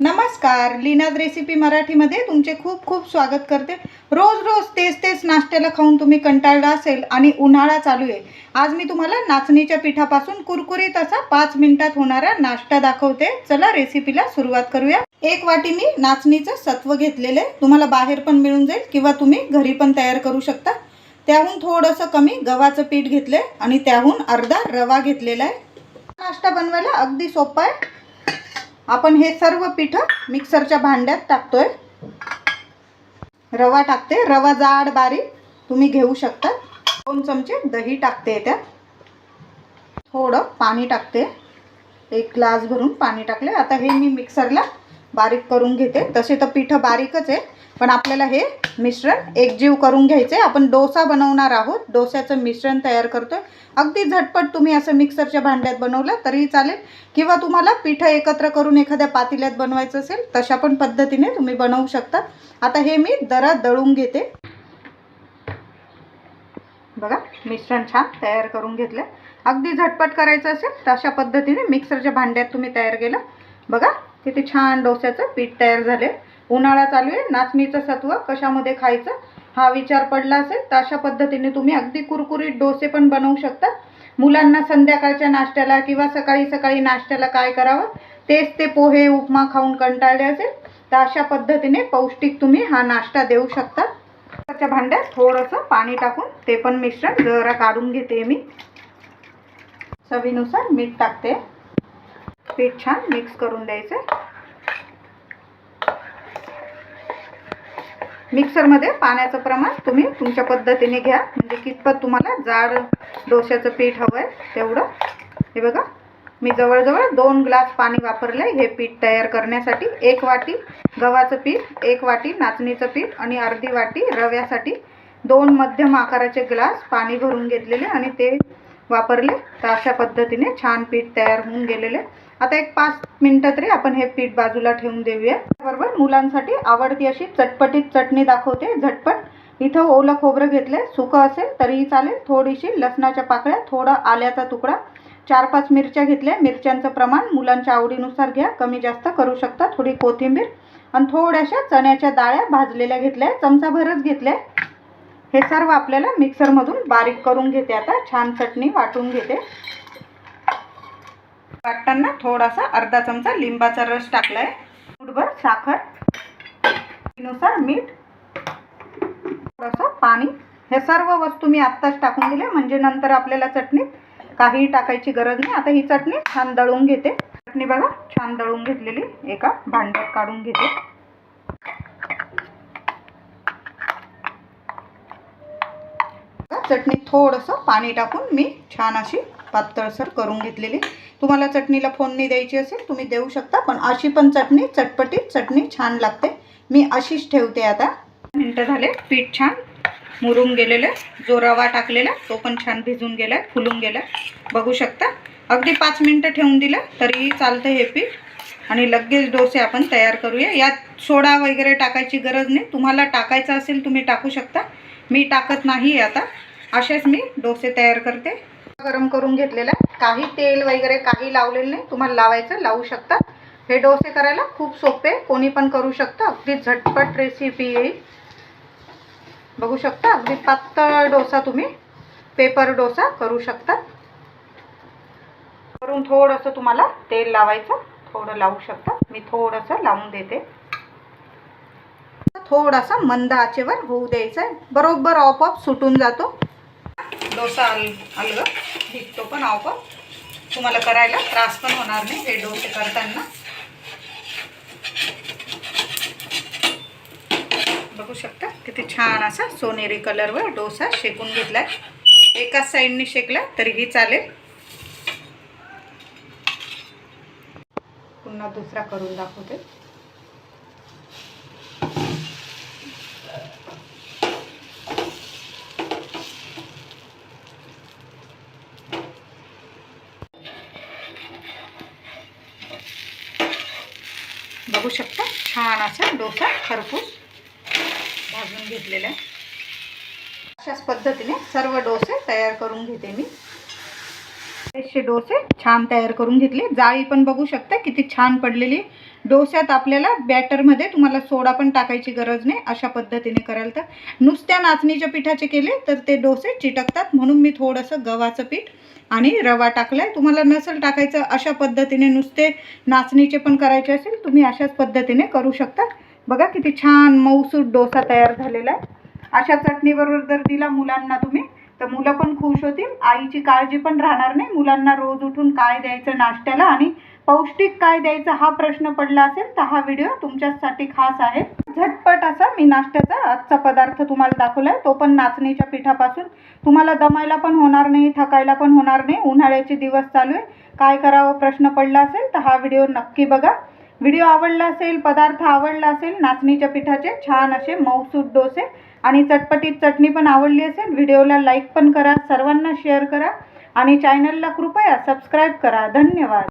नमस्कार लीनाद रेसिपी मराठीमध्ये तुमचे खूप खूप स्वागत करते. रोज रोज तेच तेच नाश्त्याला खाऊन तुम्ही कंटाळला असेल आणि उन्हाळा चालू आहे. आज मी तुम्हाला नाचणीच्या पिठापासून कुरकुरीत असा पाच मिनिटात होणारा नाश्ता दाखवते. चला रेसिपीला सुरुवात करूया. एक वाटी मी नाचणीचं सत्व घेतलेलं आहे. तुम्हाला बाहेर पण मिळून जाईल किंवा तुम्ही घरी पण तयार करू शकता. त्याहून थोडंसं कमी गव्हाचं पीठ घेतलंय आणि त्याहून अर्धा रवा घेतलेला आहे. नाश्ता बनवायला अगदी सोपा आहे. आपण हे सर्व पिठं मिक्सरच्या भांड्यात टाकतोय. रवा टाकते. रवा जाड बारीक तुम्ही घेऊ शकता. दोन चमचे दही टाकते त्यात. थोडं पाणी टाकते. एक ग्लास भरून पाणी टाकले. आता हे मी मिक्सरला बारीक करून घेते. तसे तर पिठं बारीकच आहे पण आपल्याला हे मिश्रण एकजीव करून घ्यायचं आहे. आपण डोसा बनवणार आहोत. डोस्याचं मिश्रण तयार करतोय. अगदी झटपट तुम्ही असं मिक्सरच्या भांड्यात बनवलं तरीही चालेल. किंवा तुम्हाला पिठं एकत्र करून एखाद्या पातेल्यात बनवायचं असेल तशा पण पद्धतीने तुम्ही बनवू शकता. आता हे मी दरा दळून घेते. बघा मिश्रण छान तयार करून घेतलं. अगदी झटपट करायचं असेल तर अशा पद्धतीने मिक्सरच्या भांड्यात तुम्ही तयार केलं. बघा किती छान डोस्याचं पीठ तयार झाले उन्हाळा चालू आहे नाचणीचं सत्व कशामध्ये खायचं हा विचार पडला असेल तर अशा पद्धतीने तुम्ही अगदी कुरकुरीत डोसे पण बनवू शकता. मुलांना संध्याकाळच्या नाश्त्याला किंवा सकाळी सकाळी नाश्त्याला काय करावं तेच ते पोहे उपमा खाऊन कंटाळले असेल तर अशा पद्धतीने पौष्टिक तुम्ही हा नाश्ता देऊ शकता. त्याच्या भांड्यात थोडंसं पाणी टाकून ते पण मिश्रण जरा काढून घेते मी. चवीनुसार मीठ टाकते. पीठ छान मिक्स करून द्यायचं. मिक्सरमध्ये पाण्याचं प्रमाण तुम्ही तुमच्या पद्धतीने घ्या. म्हणजे कितपत तुम्हाला जाड डोश्याचं पीठ हवं आहे तेवढं. हे बघा मी जवळजवळ दोन ग्लास पाणी वापरलं आहे हे पीठ तयार करण्यासाठी. एक वाटी गव्हाचं पीठ एक वाटी नाचणीचं पीठ आणि अर्धी वाटी रव्यासाठी. दोन मध्यम आकाराचे ग्लास पाणी भरून घेतलेले आणि ते वापरले. तर अशा पद्धतीने छान पीठ तयार होऊन गेलेले. आता एक पाच मिनटं तरी आपण हे पीठ बाजूला ठेवून देऊया. बरोबर मुलांसाठी आवडती अशी चटपटीत चटणी दाखवते. झटपट. इथं ओलं खोबरं घेतलंय. सुकं असेल तरीही चालेल. थोडीशी लसणाच्या पाकळ्या थोडा आल्याचा तुकडा. चार पाच मिरच्या घेतल्या. मिरच्यांचं प्रमाण मुलांच्या आवडीनुसार घ्या. कमी जास्त करू शकता. थोडी कोथिंबीर. आणि थोड्याशा चण्याच्या डाळ्या भाजलेल्या घेतल्या. चमचाभरच घेतल्या. हे सर्व आपल्याला मिक्सरमधून बारीक करून घेते आता. छान चटणी वाटून घेते. वाटताना थोडासा अर्धा चमचा लिंबाचा रस टाकलाय. मुठभर साखर. नुसार मीठ. थोडंसं पाणी. हे सर्व वस्तू मी आत्ताच टाकून दिले. म्हणजे नंतर आपल्याला चटणीत काहीही टाकायची गरज नाही. आता ही चटणी छान दळून घेते. चटणी बघा छान दळून घेतलेली. एका भांड्यात काढून घेते. चटणीत थोडंसं पाणी टाकून मी छान अशी पातळसर करून घेतलेली. तुम्हाला चटणीला फोडणी द्यायची असेल तुम्ही देऊ शकता पण अशी पण चटणी चटपटीत चटणी छान लागते. मी अशीच ठेवते आता. मिनटं झाले पीठ छान मुरून गेलेलं जो रवा टाकलेला तो पण छान भिजून गेला फुलून गेला बघू शकता. अगदी पाच मिनटं ठेवून दिलं तरी चालतं हे पीठ. आणि लगेच डोसे आपण तयार करूया. यात सोडा वगैरे टाकायची गरज नाही. तुम्हाला टाकायचं असेल तुम्ही टाकू शकता. मी टाकत नाही आता. असेच मी डोसे तयार करते. गरम करून घेतलेला. काही तेल वगैरे काही लावलेलं नाही. तुम्हाला लावायचं लावू शकता. हे डोसे करायला खूप सोपे कोणी पण करू शकतं. अगदी झटपट रेसिपी येईल. बघू शकता. अगदी पातळ डोसा तुम्ही पेपर डोसा करू शकता. करून थोडंसं तुम्हाला तेल लावायचं. थोडं लावू शकता. मी थोडंसं लावून देते. थोडासा मंद आचेवर होऊ द्यायचा आहे बरोबर आपोआप सुटून जातो. डोसा अल अलग भिजतो पण आपोआप तुम्हाला करायला त्रास पण होणार नाही हे डोसे करताना. बघू शकता किती छान असा सोनेरी कलरवर डोसा शेकून घेतलाय. एकाच साईडने शेकला तरीही चालेल. पुन्हा दुसरा करून दाखवते. बघू शकता छान असा डोसा खरपूस भाजून घेतलेला आहे. अशाच पद्धतीने सर्व डोसे तयार करून घेते मी. बरेचसे डोसे छान तयार करून घेतले. जाळी पण बघू शकता किती छान पडलेली डोस्यात आपल्याला बॅटरमध्ये तुम्हाला सोडा पण टाकायची गरज नाही अशा पद्धतीने कराल तर. नुसत्या नाचणीच्या पिठाचे केले तर ते डोसे चिटकतात म्हणून मी थोडंसं गव्हाचं पीठ आणि रवा टाकला आहे तुम्हाला नसेल टाकायचं अशा पद्धतीने नुसते नाचणीचे पण करायचे असेल तुम्ही अशाच पद्धतीने करू शकता. बघा किती छान मऊसूर डोसा तयार झालेला आहे. अशा चटणीबरोबर जर दिला मुलांना तुम्ही तर मुलं पण खुश होतील. आईची काळजी पण राहणार नाही. मुलांना रोज उठून काय द्यायचं नाश्त्याला आणि पौष्टिक काय द्यायचं हा प्रश्न पडला असेल तर हा व्हिडिओ तुमच्यासाठी खास आहे. झटपट असा मी नाश्त्याचा आजचा पदार्थ तुम्हाला दाखवला आहे तो पण नाचणीच्या पिठापासून. तुम्हाला दमायला पण होणार नाही थकायला पण होणार नाही. उन्हाळ्याचे दिवस चालू आहे. काय करावं प्रश्न पडला असेल तर हा व्हिडिओ नक्की बघा. व्हिडिओ आवडला असेल पदार्थ आवडला असेल नाचणीच्या पिठाचे छान असे मऊसूत डोसे आणि चटपटीत चटणी पण आवडली असेल व्हिडिओला लाईक पण करा सर्वांना शेअर करा आणि चॅनलला कृपया सबस्क्राईब करा. धन्यवाद.